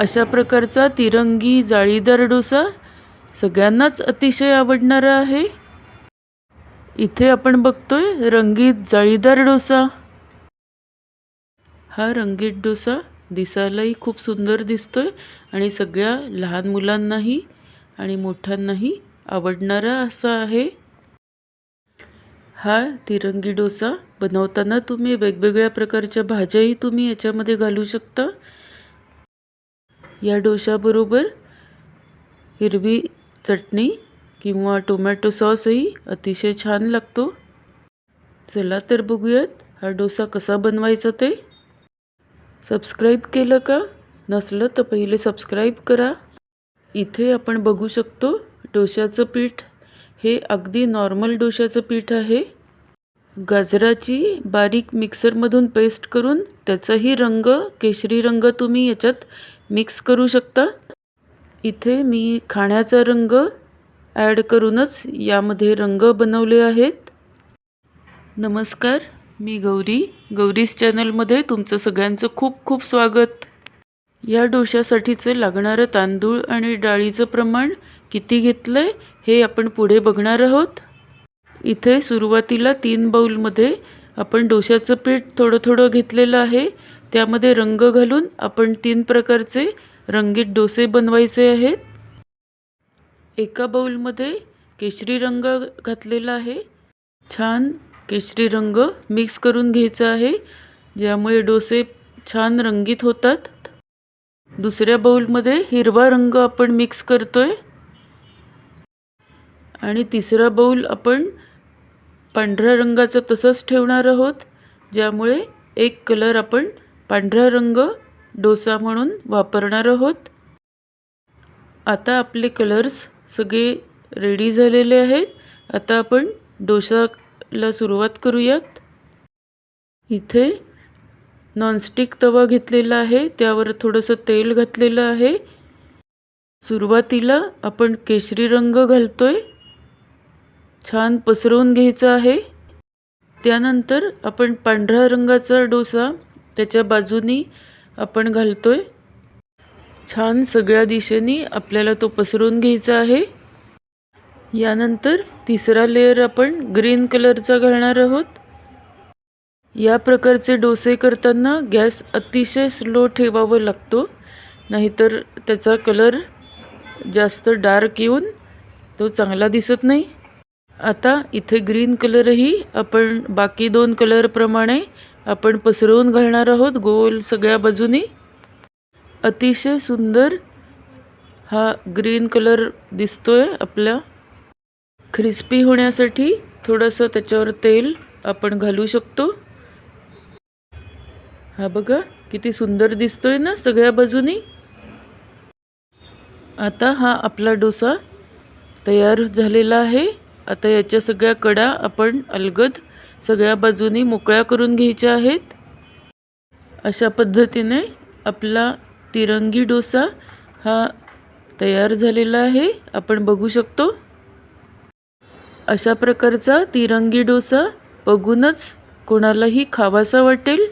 अशा प्रकारचा तिरंगी जाळीदार डोसा सगळ्यांनाच अतिशय आवडणारा आहे. इथे आपण बघतोय रंगीत जाळीदार डोसा. हा रंगीत डोसा दिसायलाही खूप सुंदर दिसतोय आणि सगळ्या लहान मुलांनाही आणि मोठ्यांनाही आवडणारा असा आहे. हा तिरंगी डोसा बनवताना तुम्ही वेगवेगळ्या प्रकारच्या भाज्याही तुम्ही याच्यामध्ये घालू शकता. या डोशाबरोबर हिरवी चटणी किंवा टोमॅटो सॉसही अतिशय छान लागतो. चला तर बघूयात हा डोसा कसा बनवायचा ते. सबस्क्राईब केलं का? नसलं तर पहिले सबस्क्राईब करा. इथे आपण बघू शकतो डोशाचं पीठ. हे अगदी नॉर्मल डोशाचं पीठ आहे. गाजराची बारीक मिक्सरमधून पेस्ट करून त्याचाही रंग केशरी रंग तुम्ही याच्यात मिक्स करू शकता. इथे मी खाण्याचा रंग ॲड करूनच यामध्ये रंग बनवले आहेत. नमस्कार मी गौरी. गौरीस चॅनलमध्ये तुमचं सगळ्यांचं खूप खूप स्वागत. या डोशासाठीचं लागणारं तांदूळ आणि डाळीचं प्रमाण किती घेतलं आहे हे आपण पुढे बघणार आहोत. इथे सुरुवातीला तीन बाऊलमध्ये आपण डोशाचं पीठ थोडं थोडं घेतलेलं आहे. त्यामध्ये रंग घालून आपण तीन प्रकारचे रंगीत डोसे बनवायचे आहेत. एका बाऊलमध्ये केशरी रंग घातलेला आहे. छान केशरी रंग मिक्स करून घ्यायचा आहे ज्यामुळे डोसे छान रंगीत होतात. दुसऱ्या बाऊलमध्ये हिरवा रंग आपण मिक्स करतोय. आणि तिसरा बाऊल आपण पांढऱ्या रंगाचं तसंच ठेवणार आहोत ज्यामुळे एक कलर आपण पांढरा रंग डोसा म्हणून वापरणार आहोत. आता आपले कलर्स सगळे रेडी झालेले आहेत. आता आपण डोसाला सुरुवात करूयात. इथे नॉनस्टिक तवा घेतलेला आहे त्यावर थोडंसं तेल घातलेलं आहे. सुरुवातीला आपण केशरी रंग घालतोय. छान पसरवून घ्यायचं आहे. त्यानंतर आपण पांढऱ्या रंगाचा डोसा त्याच्या बाजूनी आपण घालतो आहे छान सगळ्या दिशेनी आपल्याला तो पसरवून घ्यायचा आहे. यानंतर तिसरा लेअर आपण ग्रीन कलरचा घालणार आहोत. या प्रकारचे डोसे करताना गॅस अतिशय स्लो ठेवावं लागतो नाहीतर त्याचा कलर जास्त डार्क येऊन तो चांगला दिसत नाही. आता इथे ग्रीन कलरही आपण बाकी दोन कलरप्रमाणे आपण पसरवून घालणार आहोत गोल सगळ्या बाजूनी. अतिशय सुंदर हा ग्रीन कलर दिसतोय आपल्या क्रिस्पी होण्यासाठी थोडंसं त्याच्यावर तेल आपण घालू शकतो. हा बघा किती सुंदर दिसतोय ना सगळ्या बाजूनी. आता हा आपला डोसा तयार झालेला आहे. आता याच्या सगळ्या कडा आपण अलगद सगळ्या बाजूनी मोकळ्या करून घ्यायच्या आहेत. अशा पद्धतीने आपला तिरंगी डोसा हा तयार झालेला आहे. आपण बघू शकतो. अशा प्रकारचा तिरंगी डोसा बघूनच कोणालाही खावासा वाटेल.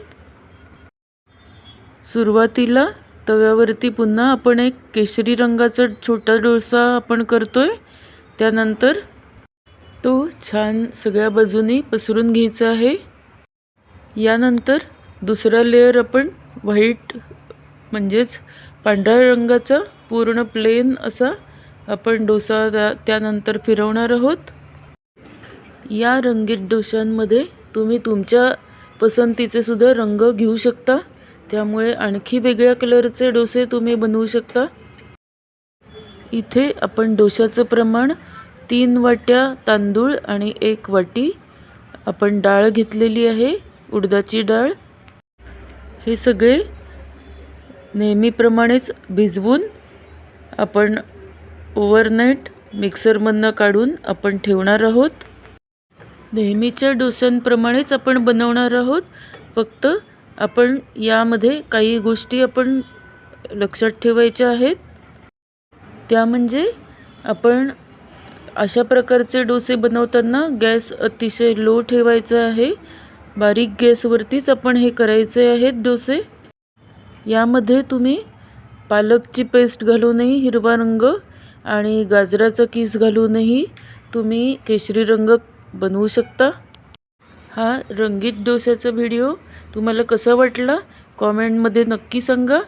सुरुवातीला तव्यावरती पुन्हा आपण एक केशरी रंगाचा छोटा डोसा आपण करतोय. त्यानंतर तो छान सगळ्या बाजूनी पसरून घ्यायचा आहे. यानंतर दुसरा लेअर आपण व्हाईट म्हणजेच पांढऱ्या रंगाचा पूर्ण प्लेन असा आपण डोसा त्यानंतर फिरवणार आहोत. या रंगीत डोशांमध्ये तुम्ही तुमच्या पसंतीचे सुद्धा रंग घेऊ शकता. त्यामुळे आणखी वेगळ्या कलरचे डोसे तुम्ही बनवू शकता. इथे आपण डोशाचं प्रमाण तीन वाट्या तांदूळ आणि एक वाटी आपण डाळ घेतलेली आहे उडदाची डाळ. हे सगळे नेहमीप्रमाणेच भिजवून आपण ओव्हरनाईट मिक्सरमधनं काढून आपण ठेवणार आहोत. नेहमीच्या डोस्यांप्रमाणेच आपण बनवणार आहोत. फक्त आपण यामध्ये काही गोष्टी आपण लक्षात ठेवायच्या आहेत. त्या म्हणजे आपण अशा प्रकारचे डोसे बनवताना गॅस अतिशय लो ठेवायचा आहे. बारीक गॅसवरतीच आपण हे करायचे आहेत डोसे. यामध्ये तुम्ही पालकची पेस्ट घालूनही हिरवा रंग आणि गाजराचा किस घालूनही तुम्ही केशरी रंग बनवू शकता. हा रंगीत डोस्याचा व्हिडिओ तुम्हाला कसा वाटला कॉमेंटमध्ये नक्की सांगा.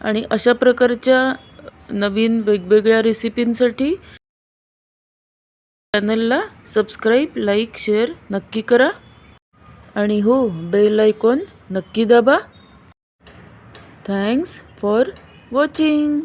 आणि अशा प्रकारच्या नवीन वेगवेगळ्या रेसिपींसाठी चॅनलला सबस्क्राईब लाईक शेअर नक्की करा. आणि हो बेल आयकॉन नक्की दाबा. Thanks for watching.